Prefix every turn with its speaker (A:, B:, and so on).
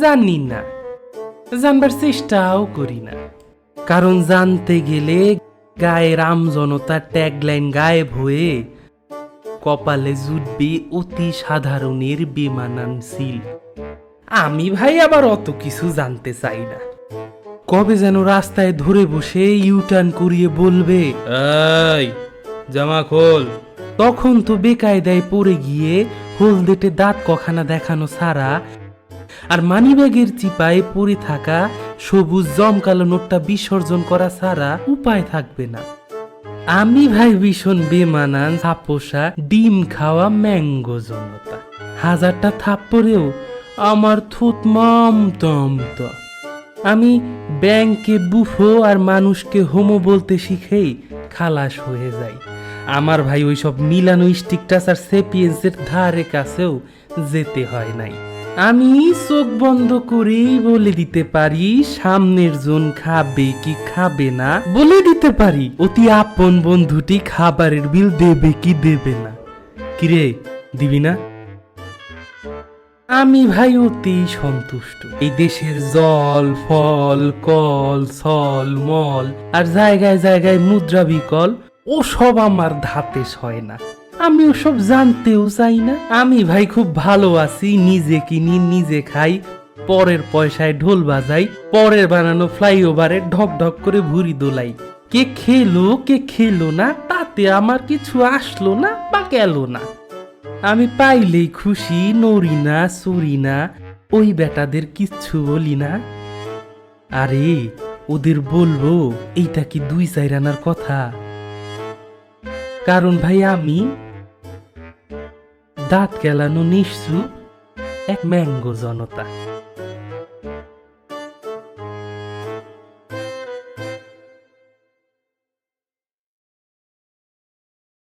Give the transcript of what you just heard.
A: জানি না। জানবার চেষ্টাও করি না। কারণ জানতে গেলে গায়ের আমজনতা ট্যাগলাইন গায়েব হয়ে কপালে জুটবে অতি সাধারণের বেমানানশীল আমি ভাই আবার অত কিছু জানতে চাই না। কবে যেন রাস্তায় ধরে বসে ইউটার্ন করিয়ে বলবে জামা খোল। তখন তো বেকায়দায় পড়ে গিয়ে হলদেটে দাঁত কখানা দেখানো ছাড়া আর মানিব্যাগের চিপায় পড়ে থাকা সবুজ জমকালো নোটটা বিসর্জন করা ছাড়া উপায় থাকবে না। আমি ভাই ভীষণ বেমানান থাপোসা ডিম খাওয়া ম্যাঙ্গো জনতা। হাজারটা থাপ্পরেও আমার থুত মাম তমত আমি ব্যাংকে বুফো আর মানুষকে হোমো বলতে শিখেই খালাস হয়ে যাই। আমার ভাই ওইসব মিলানো স্টিকটাস আর সেপিয়েন্সের ধারে কাছেও যেতে হয় নাই। আমি চোখ বন্ধ করেই বলে দিতে পারি, সামনের জন খাবে কি খাবে না? বলে দিতে পারি, অতি আপন বন্ধুটি খাবারের বিল দেবে কি দেবে না? কিরে, দিবি না? আমি ভাই অতি সন্তুষ্ট। এই দেশের জল, ফল, কল সল মল আর জায়গায় জায়গায় মুদ্রা বিকল ও সব আমার ধাতে সয় না। আমি ওসব জানতেও চাই না। আমি ভাই খুব ভালো আছি, নিজে কিনি, নিজে খাই। পরের পয়সায় ঢোল বাজাই, পরের বানানো ফ্লাইওভারে ঢক ঢক করে ভুরি দোলাই। কে খেলো কে খেলো না, তাতে আমার কিছু আসলো না বা গেল না। আমি পাইলেই খুশি, নড়ি না সরি না, ওই বেটাদের কিচ্ছু বলি না। আরে, ওদের বলব, এইটা কি দুই চাইরানার কথা? কারণ ভাই আমি দাঁত গেলানো নিশ্চু এক ম্যাঙ্গো জনতা।